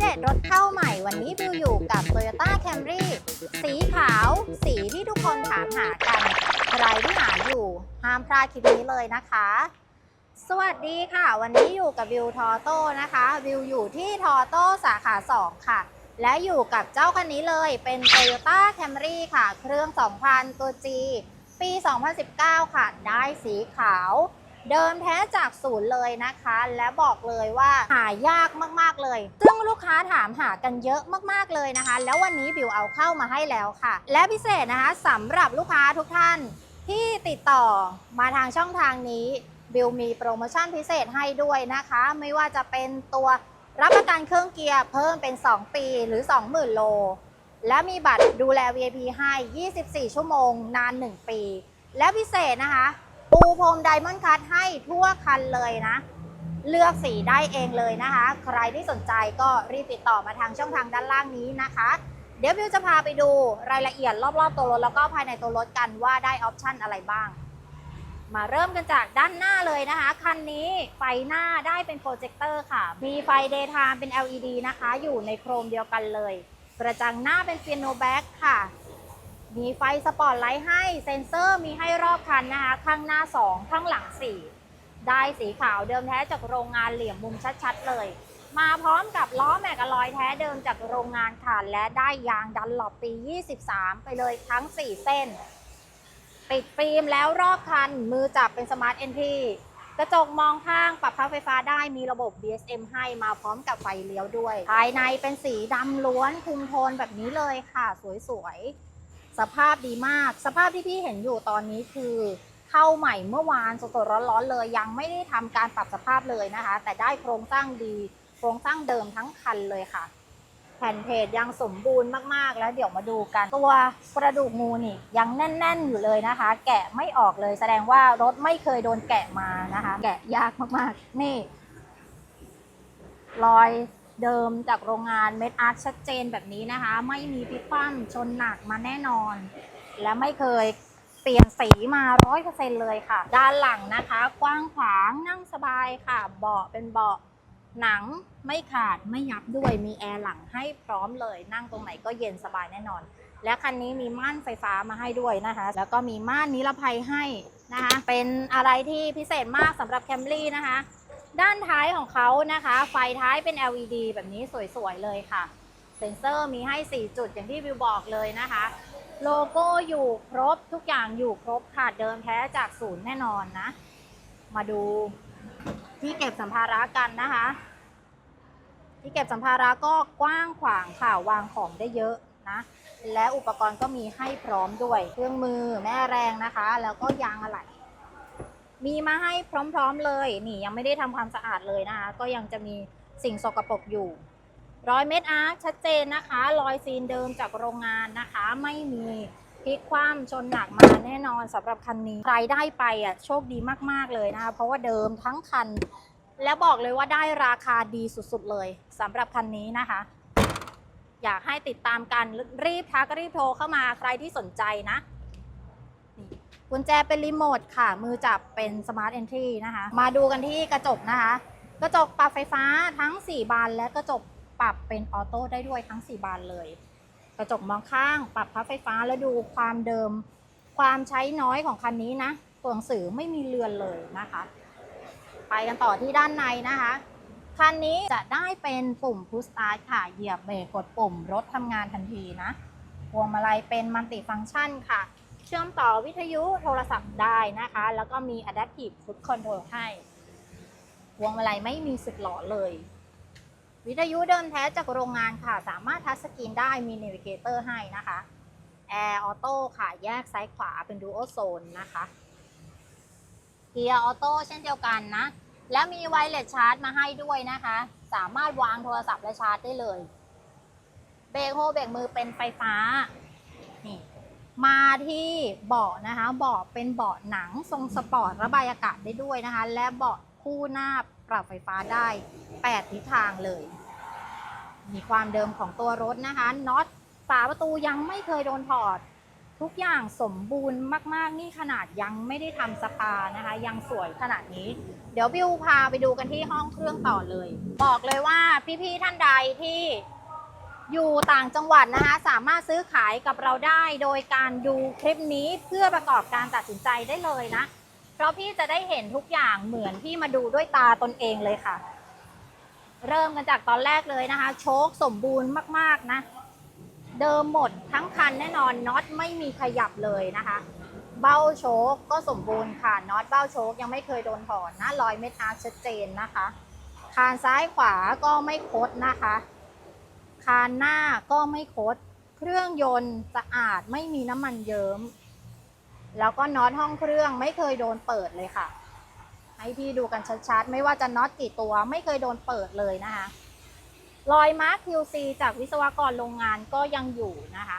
เด็ดรถเข้าใหม่วันนี้บิวอยู่กับ Toyota Camry สีขาว สีที่ทุกคนถามหากัน ใครที่หาอยู่ ห้ามพลาดคลิปนี้เลยนะคะ สวัสดีค่ะ วันนี้อยู่กับบิวทอโต้นะคะบิวอยู่ที่ทอโต้สาขา 2 ค่ะ และอยู่กับเจ้าคันนี้เลยเป็น Toyota Camry ค่ะ เครื่อง 2000 ตัว G ปี 2019 ค่ะ ได้สีขาว เดิมแท้จากศูนย์เลยนะคะ และบอกเลยว่าหายากมากๆเลย ซึ่งลูกค้าถามหากันเยอะมากๆเลยนะคะ แล้ววันนี้บิวเอาเข้ามาให้แล้วค่ะ และพิเศษนะคะสำหรับลูกค้าทุกท่านที่ติดต่อมาทางช่องทางนี้ บิวมีโปรโมชั่นพิเศษให้ด้วยนะคะ ไม่ว่าจะเป็นตัวรับประกันเครื่องเกียร์เพิ่มเป็น 2 ปีหรือ 20,000 โล และมีบัตรดูแล VIP ให้ 24 ชั่วโมง นาน 1 ปี และพิเศษนะคะ ปูพรมไดมอนด์คัทให้ทั่วคันเลยนะ เลือกสีได้เองเลยนะคะ ใครที่สนใจก็รีบติดต่อมาทางช่องทางด้านล่างนี้นะคะ เดี๋ยวบิวจะพาไปดูรายละเอียดรอบๆตัวรถแล้วก็ภายในตัวรถกันว่าได้ออปชั่นอะไรบ้าง มาเริ่มกันจากด้านหน้าเลยนะคะ คันนี้ไฟหน้าได้เป็นโปรเจคเตอร์ค่ะ มีไฟ daytime เป็น LED นะคะ อยู่ในโครมเดียวกันเลย กระจังหน้าเป็นเปียโนแบ็กค่ะ มีไฟสปอตไลท์ให้เซ็นเซอร์มีให้รอบคันนะคะ ข้างหน้า 2 ข้างหลัง 4 ได้สีขาวเดิมแท้จากโรงงานเหลี่ยมมุมชัดๆเลย มาพร้อมกับล้อแมกกาลอยแท้เดิมจากโรงงานค่ะและได้ยางดันหลบปี 23 ไปเลยทั้ง 4 เส้นปิดฟิล์มแล้วรอบคัน มือจับเป็นสมาร์ทเอ็นทีกระจกมองข้างปรับพับไฟฟ้าได้มีระบบ DSM ให้มาพร้อมกับไฟเลี้ยวด้วย ภายในเป็นสีดำล้วนคุมโทนแบบนี้เลยค่ะ สวยๆ สภาพดีมาก สภาพที่พี่เห็นอยู่ตอนนี้คือเข้าใหม่เมื่อวานสดๆร้อนๆเลย ยังไม่ได้ทำการปรับสภาพเลยนะคะ แต่ได้โครงสร้างดีโครงสร้างเดิมทั้งคันเลยค่ะ แผ่นเพจยังสมบูรณ์มากๆ แล้วเดี๋ยวมาดูกัน ตัวกระดูกงูนี่ยังแน่น ๆ อยู่เลยนะคะ แกะไม่ออกเลยแสดงว่ารถไม่เคยโดนแกะมานะคะ แกะยากมากๆ นี่ รอย เดิมจากโรงงานเม็ดอาร์ตชัดเจนแบบนี้นะคะ ไม่มีพลิกคว่ำชนหนักมาแน่นอน และไม่เคยเปลี่ยนสีมาร้อยเปอร์เซ็นเลยค่ะ ด้านหลังนะคะ กว้างขวางนั่งสบายค่ะ เบาะเป็นเบาะหนังไม่ขาดไม่ยับด้วยมีแอร์หลังให้พร้อมเลย นั่งตรงไหนก็เย็นสบายแน่นอน และคันนี้มีม่านไฟฟ้ามาให้ด้วยนะคะ แล้วก็มีม่านนิรภัยให้นะคะ เป็นอะไรที่พิเศษมากสำหรับแคมรี่นะคะ ด้านท้ายของเขานะคะ ไฟท้ายเป็น LED แบบนี้สวยๆเลยค่ะ เซ็นเซอร์มีให้ 4 จุดอย่างที่วิวบอกเลยนะคะ โลโก้อยู่ครบทุกอย่างอยู่ครบค่ะเดิมแท้จากศูนย์แน่นอนนะ มาดูที่เก็บสัมภาระกันนะคะ ที่เก็บสัมภาระก็กว้างขวางค่ะวางของได้เยอะนะและอุปกรณ์ก็มีให้พร้อมด้วย เครื่องมือแม่แรงนะคะ แล้วก็ยางอะไหล่ มีมาให้พร้อมๆเลยนี่ยังไม่ได้ทำความสะอาดเลยนะคะ ก็ยังจะมีสิ่งสกปรกอยู่รอยเม็ดอาร์คชัดเจนนะคะรอยซีนเดิมจากโรงงานนะคะ ไม่มีพลิกคว่ำชนหนักมาแน่นอนสำหรับคันนี้ใครได้ไปอะโชคดีมากๆเลยนะคะ เพราะว่าเดิมทั้งคัน แล้วบอกเลยว่าได้ราคาดีสุดๆเลยสำหรับคันนี้นะคะ อยากให้ติดตามกันรีบทักรีบโทรเข้ามาใครที่สนใจนะ กุญแจเป็นรีโมทค่ะ มือจับเป็นสมาร์ทเอนทรีนะคะ มาดูกันที่กระจกนะคะ กระจกปรับไฟฟ้าทั้ง 4 บาน และกระจกปรับเป็นออโต้ได้ด้วยทั้ง 4 บานเลย กระจกมองข้าง ปรับพับไฟฟ้าแล้วดูความเดิม ความใช้น้อยของคันนี้นะ ตัวหนังสือไม่มีเลือนเลยนะคะ ไปกันต่อที่ด้านในนะคะ คันนี้จะได้เป็นปุ่ม push start ค่ะ เหยียบเบรกกดปุ่มรถทำงานทันทีนะพวงมาลัยเป็นมัลติฟัง c t ชันค่ะ ชื่อมต่อวิทยุโทรศัพท์ได้นะคะ แล้วก็มี adaptive cruise control ให้พวงมาลัยไม่มีสึกหล่อเลย วิทยุเดิมแท้จากโรงงานค่ะ สามารถทัชสกรีนได้มี Navigator ให้นะคะ Air Auto ค่ะ แยกซ้ายขวาเป็น Dual Zone นะคะเกียร์ออโต้เช่นเดียวกันนะ แล้วมีไวเลสชาร์จมาให้ด้วยนะคะ สามารถวางโทรศัพท์และชาร์จได้เลย เบรกโฮเบรกมือเป็นไฟฟ้า นี่ มาที่เบาะนะคะเบาะเป็นเบาะหนังทรงสปอร์ตระบายอากาศได้ด้วยนะคะ และเบาะคู่หน้าปรับไฟฟ้าได้ 8 ทิศทางเลย มีความเดิมของตัวรถนะคะน็อตฝาประตูยังไม่เคยโดนถอด ทุกอย่างสมบูรณ์มาก ๆ นี่ขนาดยังไม่ได้ทำสปานะคะ ยังสวยขนาดนี้ เดี๋ยวบิวพาไปดูกันที่ห้องเครื่องต่อเลย บอกเลยว่าพี่ ๆ ท่านใดที่ อยู่ต่างจังหวัดนะคะ สามารถซื้อขายกับเราได้โดยการดูคลิปนี้เพื่อประกอบการตัดสินใจได้เลยนะ เพราะพี่จะได้เห็นทุกอย่างเหมือนที่มาดูด้วยตาตนเองเลยค่ะ เริ่มกันจากตอนแรกเลยนะคะ โชคสมบูรณ์มากๆนะ เดิมหมดทั้งคันแน่นอนน็อตไม่มีขยับเลยนะคะ เบ้าโชคก็สมบูรณ์ค่ะน็อตเบ้าโชคยังไม่เคยโดนถอนนะรอยเม็ดอาร์ชัดเจนนะคะคานซ้ายขวาก็ไม่คดนะคะานหน้าก็ไม่คด เครื่องยนต์สะอาดไม่มีน้ำมันเยิ้ม แล้วก็น็อตห้องเครื่องไม่เคยโดนเปิดเลยค่ะ ให้พี่ดูกันชัดๆ ไม่ว่าจะน็อตกี่ตัวไม่เคยโดนเปิดเลยนะคะรอยมาร์ค QC จากวิศวกรโรงงานก็ยังอยู่นะคะ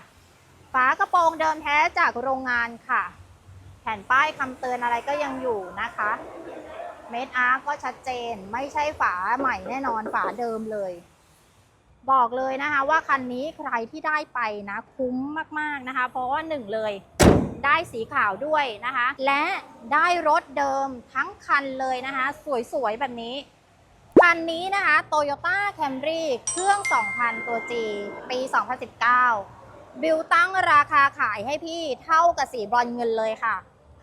ฝากระโปรงเดิมแท้จากโรงงานค่ะ แผ่นป้ายคำเตือนอะไรก็ยังอยู่นะคะเมดอาร์ก็ชัดเจนไม่ใช่ฝาใหม่แน่นอนฝาเดิมเลย บอกเลยนะคะว่าคันนี้ใครที่ได้ไปนะคุ้มมากๆนะคะ เพราะว่าหนึ่งเลยได้สีขาวด้วยนะคะ และได้รถเดิมทั้งคันเลยนะคะ สวยๆ แบบนี้ คันนี้นะคะ Toyota Camry เครื่อง 2,000 ตัว G ปี 2019 บิวตั้งราคาขายให้พี่เท่ากับสีบรอนเงินเลยค่ะ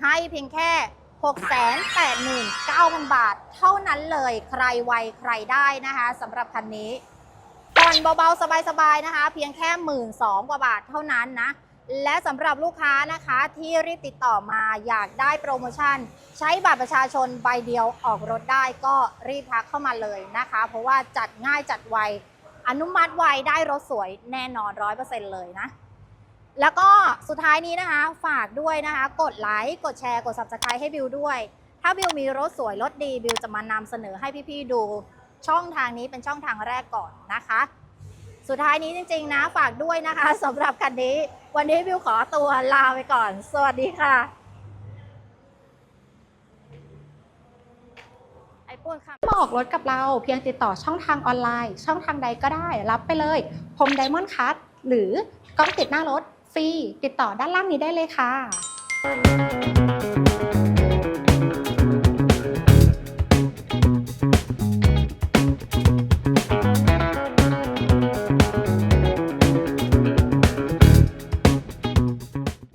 ให้เพียงแค่ 689,000 บาท เท่านั้นเลยใครไวใครได้นะคะสำหรับคันนี้ ผ่อนเบาๆ สบายๆ นะคะ เพียงแค่1 2ื่นกว่าบาทเท่านั้นนะ และสำหรับลูกค้านะคะที่รีบติดต่อมาอยากได้โปรโมชั่น ใช้บัตรประชาชนใบเดียวออกรถได้ก็รีบทักเข้ามาเลยนะคะ เพราะว่าจัดง่ายจัดไว อนุมัติไวได้รถสวยแน่นอนร้อยเปอร์เซ็นต์เลยนะ แล้วก็สุดท้ายนี้นะคะฝากด้วยนะคะ กดไลค์กดแชร์กด subscribe ให้บิวด้วย ถ้าบิวมีรถสวยรถดีบิวจะมานำเสนอให้พี่ๆดู ช่องทางนี้เป็นช่องทางแรกก่อนนะคะ สุดท้ายนี้จริง ๆ นะฝากด้วยนะคะสำหรับคันนี้ วันนี้บิวขอตัวลาไปก่อน สวัสดีค่ะ ไอ้ปุ้นค่ะมาออกรถกับเราเพียงติดต่อช่องทางออนไลน์ ช่องทางใดก็ได้ รับไปเลยพรมไดมอนด์คัทหรือกล้องติดหน้ารถฟรีติดต่อด้านล่างนี้ได้เลยค่ะ